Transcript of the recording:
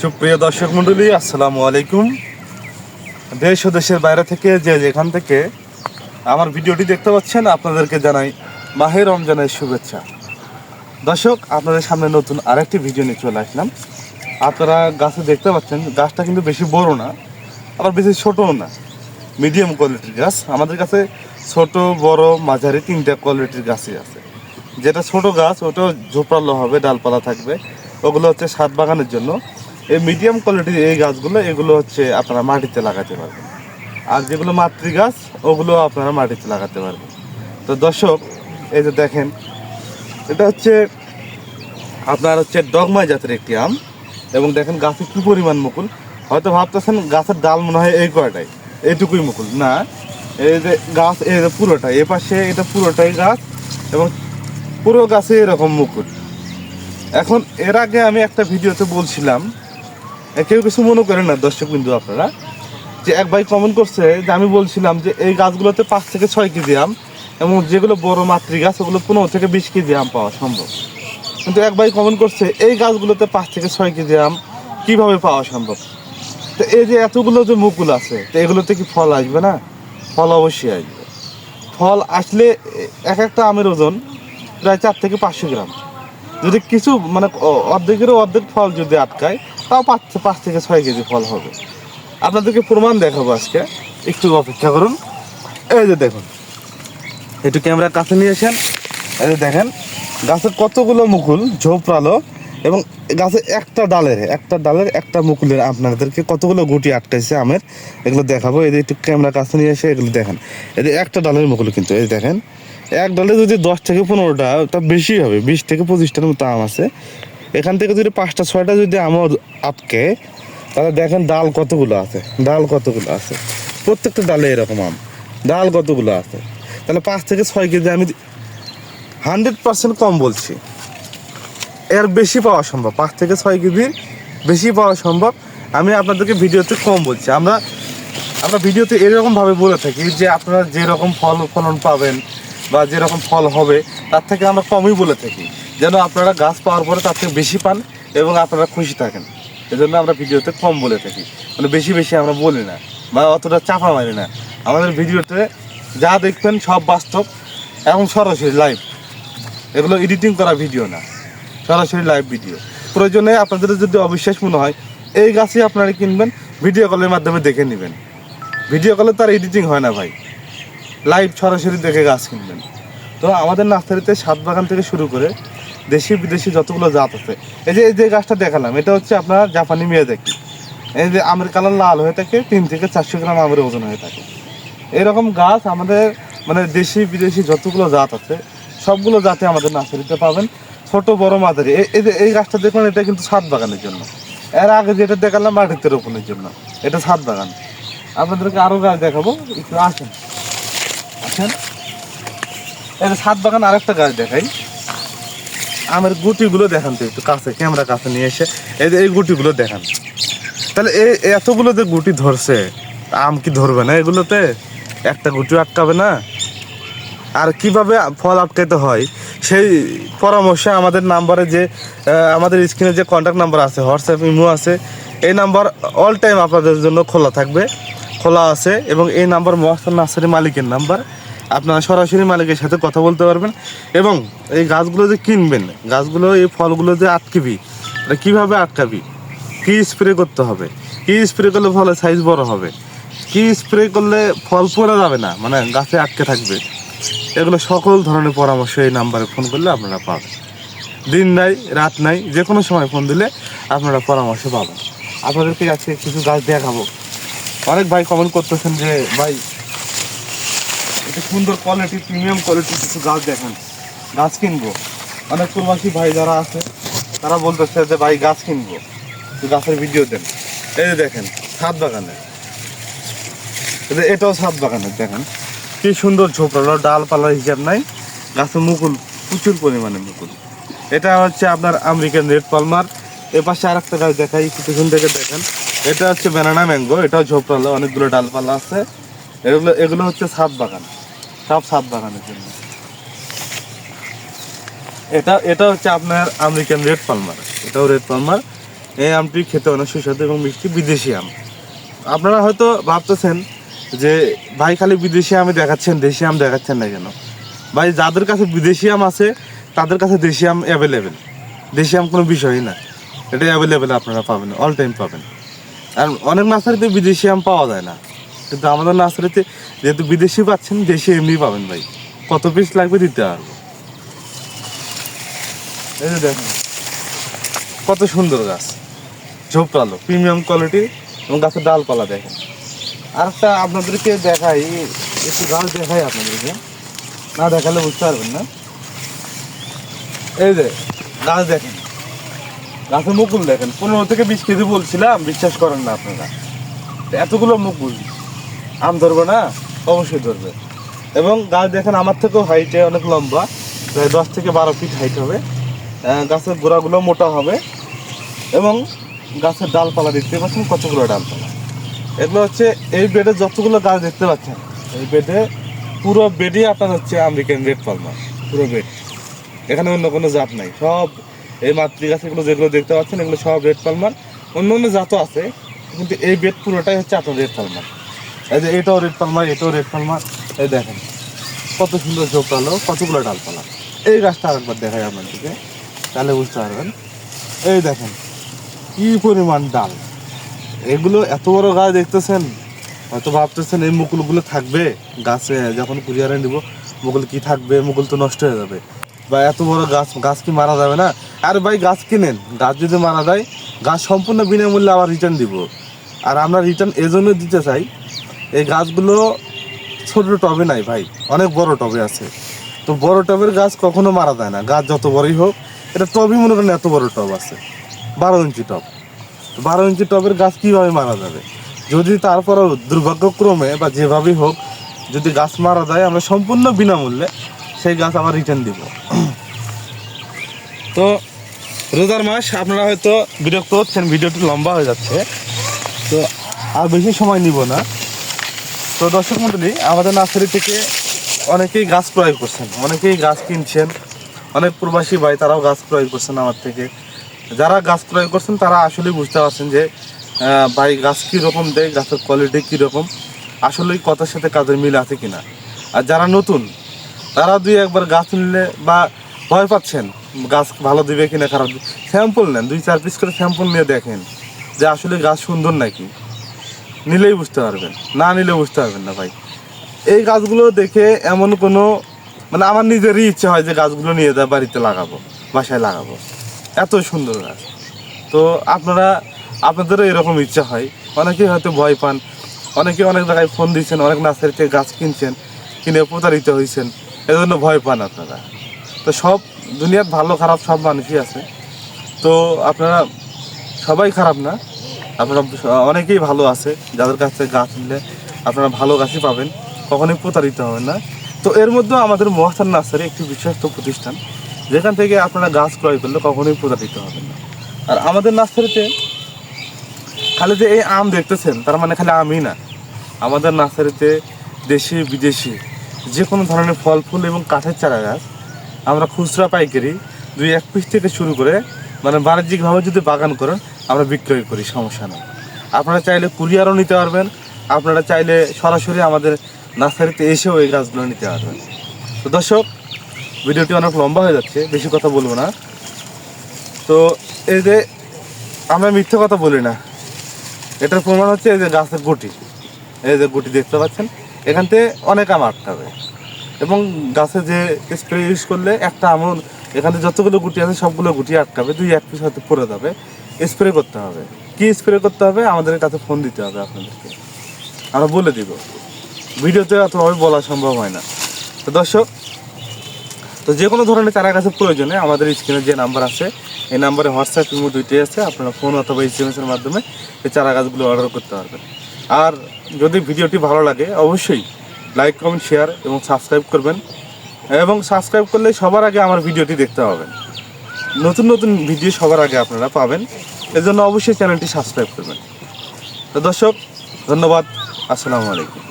সুপ্রিয় দর্শক মন্ডলী, আসসালামু আলাইকুম। দেশ ও দেশের বাইরে থেকে যে যেখান থেকে আমার ভিডিওটি দেখতে পাচ্ছেন, আপনাদেরকে জানাই মাহের রমজানের শুভেচ্ছা। দর্শক, আপনাদের সামনে নতুন আরেকটি ভিডিও নিয়ে চলে আসলাম। আপনারা গাছে দেখতে পাচ্ছেন, গাছটা কিন্তু বেশি বড় না, আবার বেশি ছোটও না মিডিয়াম কোয়ালিটির গাছ। আমাদের কাছে ছোট, বড়, মাঝারি তিনটা কোয়ালিটির গাছই আছে। যেটা ছোট গাছ ওটা ঝোপড়ালো হবে, ডালপালা থাকবে। ওগুলো হচ্ছে সাত বাগানের জন্য। এই মিডিয়াম কোয়ালিটির এই গাছগুলো, এগুলো হচ্ছে আপনারা মাটিতে লাগাতে পারবেন। আর যেগুলো মাতৃ গাছ ওগুলো আপনারা মাটিতে লাগাতে পারবেন। তো দর্শক, এই যে দেখেন, এটা হচ্ছে আপনার হচ্ছে ডগমাই জাতের একটি আম। এবং দেখেন গাছে কী পরিমাণ মুকুল। হয়তো ভাবতেছেন গাছের ডাল মনে হয় এই কয়টাই। এইটুকুই মুকুল। না, এই যে গাছ, এই যে পুরোটাই। এ পাশে এটা পুরোটাই গাছ এবং পুরো গাছে এরকম মুকুল। এখন এর আগে আমি একটা ভিডিওতে বলছিলাম কেউ কিছু মনে করেন না দর্শক বিন্দু আপনারা, যে এক ভাই কমেন্ট করছে যে আমি বলছিলাম যে এই গাছগুলোতে পাঁচ থেকে ছয় কেজি আম এবং যেগুলো বড় মাতৃ গাছ, ওগুলো পনেরো থেকে বিশ কেজি আম পাওয়া সম্ভব। কিন্তু এক ভাই কমেন্ট করছে, এই গাছগুলোতে পাঁচ থেকে ছয় কেজি আম কীভাবে পাওয়া সম্ভব? তো এই যে এতগুলো যে মুকুল আছে, তো এগুলোতে কি ফল আসবে না? ফল অবশ্যই আসবে। ফল আসলে এক একটা আমের ওজন প্রায় চার থেকে পাঁচশো গ্রাম। যদি কিছু মানে অর্ধেকেরও অর্ধেক ফল যদি আটকায়, তাও পাঁচ পাঁচ থেকে ছয় কেজি ফল হবে। আপনাদেরকে প্রমাণ দেখাবো আজকে। একটু অপেক্ষা করুন। এই যে দেখুন। একটু ক্যামেরা কাছে নিয়ে আসেন। এই যে দেখেন, গাছের কতগুলো মুকুল ঝোপড়ালো এবং গাছে একটা ডালের একটা ডালের, একটা মুকুলের আপনাদেরকে কতগুলো গুটি আটকাইছে আমের, এগুলো দেখাবো। এই যে একটু ক্যামেরা কাছে নিয়ে এসে এগুলো দেখেন। এই যে একটা ডালের মুকুল কিন্তু, এই দেখেন। এক ডালে যদি দশ থেকে পনেরোটা, তা বেশি হবে, বিশ থেকে পঁচিশটার মতো আম আছে। এখান থেকে যদি পাঁচটা, ছয়টা যদি আমও আটকে, তাহলে দেখেন ডাল কতগুলো আছে, ডাল কতগুলো আছে। প্রত্যেকটা ডালে এরকম আম, ডাল কতগুলো আছে। তাহলে পাঁচ থেকে ছয় কেজি আমি হান্ড্রেড পার্সেন্ট কম বলছি। এর বেশি পাওয়া সম্ভব, পাঁচ থেকে ছয় কেজি বেশি পাওয়া সম্ভব। আমি আপনাদেরকে ভিডিওতে কম বলছি। আমরা আমরা ভিডিওতে এরকমভাবে বলে থাকি যে আপনারা যেরকম ফল, ফলন পাবেন বা যেরকম ফল হবে, তার থেকে আমরা কমই বলে থাকি। যেন আপনারা গাছ পাওয়ার পরে তার থেকে বেশি পান এবং আপনারা খুশি থাকেন। এজন্য আমরা ভিডিওতে কম বলে থাকি। মানে বেশি বেশি আমরা বলি না বা অতটা চাপা মারি না। আমাদের ভিডিওতে যা দেখবেন সব বাস্তব এবং সরাসরি লাইভ এগুলো এডিটিং করা ভিডিও না। সরাসরি লাইভ ভিডিও প্রয়োজনে আপনাদের যদি অবিশ্বাস মনে হয়, এই গাছই আপনারা কিনবেন ভিডিও কলের মাধ্যমে দেখে নেবেন। ভিডিও কলে তার এডিটিং হয় না ভাই। লাইভ সরাসরি দেখে গাছ কিনবেন। তো আমাদের নার্সারিতে সাত বাগান থেকে শুরু করে দেশি, বিদেশি যতগুলো জাত আছে, এই যে এই যে গাছটা দেখালাম, এটা হচ্ছে আপনার জাপানি মেয়াদাকি এই যে, আমের কালার লাল হয়ে থাকে, তিন থেকে চারশো গ্রাম আমের ওজন হয়ে থাকে। এরকম গাছ আমাদের মানে দেশি, বিদেশি যতগুলো জাত আছে, সবগুলো জাতে আমাদের নার্সারিতে পাবেন। ছোট, বড়, মাঝারি এই- যে, এই গাছটা দেখুন, এটা কিন্তু ছাদ বাগানের জন্য। এর আগে যেটা দেখালাম, মাটিতে রোপণের জন্য, এটা ছাদ বাগান। আপনাদেরকে আরও গাছ দেখাবো, একটু আসেন। আসেন। এটা ছাদ বাগান আরেকটা গাছ দেখাই। আমের গুটিগুলো দেখান তো একটু কাছে, ক্যামেরা কাছে নিয়ে এসে। এই যে এই গুটিগুলো দেখান। তাহলে এই এতগুলো যে গুটি ধরছে, আম কি ধরবে না এগুলোতে? একটা গুটি আটকাবে না। আর কীভাবে ফল আটকাইতে হয়? সেই পরামর্শে আমাদের নাম্বারে যে আমাদের স্ক্রিনে যে কন্ট্যাক্ট নাম্বার আছে হোয়াটসঅ্যাপ ইমো আছে, এই নাম্বার অল টাইম আপনাদের জন্য খোলা থাকবে। খোলা আছে এবং এই নাম্বার মহাস্থান নার্সারি মালিকের নাম্বার আপনারা সরাসরি মালিকের সাথে কথা বলতে পারবেন এবং এই গাছগুলো যে কিনবেন, গাছগুলো, এই ফলগুলো যে আটকাবি, এটা কীভাবে আটকাবি? কি স্প্রে করতে হবে? কি স্প্রে করলে ফলের সাইজ বড় হবে? কি স্প্রে করলে ফল পড়ে যাবে না? মানে গাছে আটকে থাকবে? এগুলো সকল ধরনের পরামর্শ এই নাম্বারে ফোন করলে আপনারা পাবেন। দিন নাই, রাত নাই, যে কোনো সময় ফোন দিলে আপনারা পরামর্শ পাবেন। আপনাদেরকে আজকে কিছু গাছ দেখাবো। অনেক ভাই কমেন্ট করতেছেন যে, ভাই সুন্দর কোয়ালিটি প্রিমিয়াম কোয়ালিটির কিছু গাছ দেখান। গাছ কিনবো। অনেক প্রবাসী ভাই যারা আছে, তারা বলতেছে যে, ভাই, গাছ কিনবো। গাছের ভিডিও দেন। এই যে দেখেন, ছাদ বাগানে এটাও ছাদ বাগানের, দেখেন। কি সুন্দর ঝোপড়ালো, ডালপালার হিসাব নাই। গাছে মুকুল, প্রচুর পরিমাণে মুকুল। এটা হচ্ছে আপনার আমেরিকান রেড পালমার। এ পাশে আর একটা গাছ দেখাই, কিছুক্ষণ থেকে দেখেন। এটা হচ্ছে ব্যানানা ম্যাঙ্গো এটাও ঝোপড়ালো, অনেকগুলো ডালপালা আছে। এগুলো এগুলো হচ্ছে ছাদ বাগান। সব ছাদ বাগানের জন্য। এটা এটা হচ্ছে আপনার আমেরিকান রেড পালমার। এটাও রেড পালমার। এই আমটি খেতে অনেক সুস্বাদু এবং মিষ্টি বিদেশি আম। আপনারা হয়তো ভাবতেছেন যে, ভাই, খালি বিদেশি আমি দেখাচ্ছেন, দেশি আম দেখাচ্ছেন না কেন? ভাই, যাদের কাছে বিদেশি আম আছে, তাদের কাছে দেশি আম অ্যাভেলেবেল দেশি আম কোনো বিষয়ই না। এটা অ্যাভেলেবেল আপনারা পাবেন অল টাইম পাবেন। আর অনেক নার্সারিতে বিদেশি আম পাওয়া যায় না। কিন্তু আমাদের নার্সারিতে যেহেতু বিদেশি পাচ্ছেন, দেশি এমনি পাবেন ভাই। কত পিস লাগবে দিতে পারব? এই যে দেখুন, কত সুন্দর গাছ। ঝোপালো প্রিমিয়াম কোয়ালিটি এবং গাছের ডালপালা দেখেন। আর একটা আপনাদেরকে দেখাই, একটু গাছ দেখাই আপনাদেরকে। না দেখালে বুঝতে পারবেন না। এই যে, গাছ দেখেন। গাছের মুকুল দেখেন। পনেরো থেকে বিশ কেজি বলছিলাম, বিশ্বাস করেন না আপনারা। এতগুলো মুকুল। আম ধরবে না? অবশ্যই ধরবে। এবং গাছ দেখেন, আমার থেকেও হাইটে অনেক লম্বা। প্রায় দশ থেকে বারো ফিট হাইট হবে। গাছের গোড়াগুলো মোটা হবে। এবং গাছের ডালপালা দেখতে পাচ্ছেন, কতগুলো ডালপালা। এগুলো হচ্ছে, এই বেডে যতগুলো গাছ দেখতে পাচ্ছেন, এই বেডে পুরো বেডই আপনার হচ্ছে আমেরিকান রেড পালমার পুরো বেড এখানে অন্য কোনো জাত নাই। সব এই মাতৃ গাছগুলো যেগুলো দেখতে পাচ্ছেন, এগুলো সব রেড পালমার অন্য অন্য জাতও আছে, কিন্তু এই বেড পুরোটাই হচ্ছে আপনার রেড পালমার এই যে এটাও রেড পালমার এটাও রেড পালমার এই দেখেন, কত সুন্দর ঝোপালো কতগুলো ডালপালা এই গাছটা আরেকবার দেখাই আপনাদেরকে, তাহলে বুঝতে পারবেন। এই দেখেন, কি পরিমাণ ডাল। এগুলো এত বড় গাছ দেখতেছেন? হয়তো ভাবতেছেন এই মুকুলগুলো থাকবে গাছে, যখন কুরিয়ারে নিব। মুকুল কি থাকবে? মুকুল তো নষ্ট হয়ে যাবে। বা এত বড় গাছ গাছ কি মারা যাবে না? আর ভাই, গাছ কিনেন। গাছ যদি মারা যায়, গাছ সম্পূর্ণ বিনামূল্যে আবার রিটার্ন দিব। আর আমরা রিটার্ন এজন্য দিতে চাই এই গাছগুলো ছোট টবে নাই ভাই, অনেক বড় টবে আছে। তো বড় টবের গাছ কখনো মারা যায় না, গাছ যত বড়ই হোক, এটা টবই মনে করেন এত বড় টব আছে, বারো ইঞ্চি টব। বারো ইঞ্চি টবের গাছ কীভাবে মারা যাবে? যদি তারপরও দুর্ভাগ্যক্রমে বা যেভাবেই হোক, যদি গাছ মারা যায়, আমরা সম্পূর্ণ বিনামূল্যে সেই গাছ আবার রিটার্ন দিব। তো রোজার মাস, আপনারা হয়তো বিরক্ত হচ্ছেন, ভিডিওটি লম্বা হয়ে যাচ্ছে। তো আর বেশি সময় নিব না। তো দর্শক মন্ডলী, আমাদের নার্সারি থেকে অনেকেই গাছ ক্রয় করছেন, অনেকেই গাছ কিনছেন। অনেক প্রবাসী ভাই তারাও গাছ ক্রয় করছেন আমার থেকে। যারা গাছ ক্রয় করছেন, তারা আসলে বুঝতে পারছেন যে ভাই, গাছ কীরকম দেয়, গাছের কোয়ালিটি কীরকম, আসলেই কথার সাথে কাজের মিল আছে কিনা। আর যারা নতুন, তারা দুই একবার গাছ নিলে বা ভয় পাচ্ছেন, গাছ ভালো দিবে কিনা খারাপ স্যাম্পল নেন, দুই চার পিস করে স্যাম্পল নিয়ে দেখেন যে আসলে গাছ সুন্দর নাকি। নিলেই বুঝতে পারবেন। না নিলে বুঝতে পারবেন না ভাই। এই গাছগুলো দেখে এমন কোনো মানে আমার নিজেরই ইচ্ছে হয় যে গাছগুলো নিয়ে যায় বাড়িতে লাগাবো, বাসায় লাগাবো। এত সুন্দর গাছ। তো আপনারা, আপনাদেরও এরকম ইচ্ছা হয়। অনেকেই হয়তো ভয় পান। অনেকে অনেক জায়গায় ফোন দিয়েছেন, অনেক নার্সারি থেকে গাছ কিনছেন, কিনে প্রতারিত হয়েছেন। এজন্য ভয় পান আপনারা। তো সব দুনিয়ার ভালো খারাপ সব মানুষই আছে। তো আপনারা সবাই খারাপ না। আপনারা অনেকেই ভালো আছে, যাদের কাছ গাছ নিলে আপনারা ভালো গাছই পাবেন, কখনোই প্রতারিত হবেন না। তো এর মধ্যে আমাদের মহাস্থান নার্সারি একটি বিশ্বস্ত প্রতিষ্ঠান, যেখান থেকে আপনারা গাছ ক্রয় করলে কখনোই প্রতারিত হবেন না। আর আমাদের নার্সারিতে খালি যে এই আম দেখতেছেন, তার মানে খালি আমই না। আমাদের নার্সারিতে দেশি, বিদেশি, যে কোনো ধরনের ফল, ফুল এবং কাঠের চারা গাছ আমরা খুচরা পাইকারি দুই এক পিস থেকে শুরু করে মানে বাণিজ্যিকভাবে যদি বাগান করেন আমরা বিক্রয় করি, সমস্যা নেই। আপনারা চাইলে কুরিয়ারও নিতে পারবেন, আপনারা চাইলে সরাসরি আমাদের নার্সারিতে এসেও এই গাছগুলো নিতে পারবেন। তো দর্শক, ভিডিওটি অনেক লম্বা হয়ে যাচ্ছে, বেশি কথা বলব না। তো এই যে আমরা মিথ্যে কথা বলি না, এটার প্রমাণ হচ্ছে এই যে গাছের গুটি। এই যে গুটি দেখতে পাচ্ছেন, এখান থেকে অনেক আম আটকাবে এবং গাছে যে স্প্রে ইউজ করলে একটা আমন এখানে যতগুলো গুটি আছে, সবগুলো গুটি আটকাবে, দুই এক পিস হয়তো পড়ে যাবে। স্প্রে করতে হবে। কি স্প্রে করতে হবে? আমাদের কাছে ফোন দিতে হবে আপনাদেরকে। আমরা বলে দিব। ভিডিওতে অতভাবে বলা সম্ভব হয় না। তো দর্শক, তো যে কোনো ধরনের চারা গাছের প্রয়োজনে আমাদের স্ক্রিনে যে নাম্বার আছে, এই নাম্বারে হোয়াটসঅ্যাপ ইমো দুইটাই আছে। আপনারা ফোন অথবা এস এর মাধ্যমে এই চারা গাছগুলো অর্ডার করতে পারবেন। আর যদি ভিডিওটি ভালো লাগে, অবশ্যই লাইক কমেন্ট শেয়ার এবং সাবস্ক্রাইব করবেন। এবং সাবস্ক্রাইব করলে সবার আগে আমার ভিডিওটি দেখতে পাবেন। নতুন নতুন ভিডিও সবার আগে আপনারা পাবেন। এজন্য অবশ্যই চ্যানেলটি সাবস্ক্রাইব করবেন। তো দর্শক, ধন্যবাদ। আসসালামু আলাইকুম।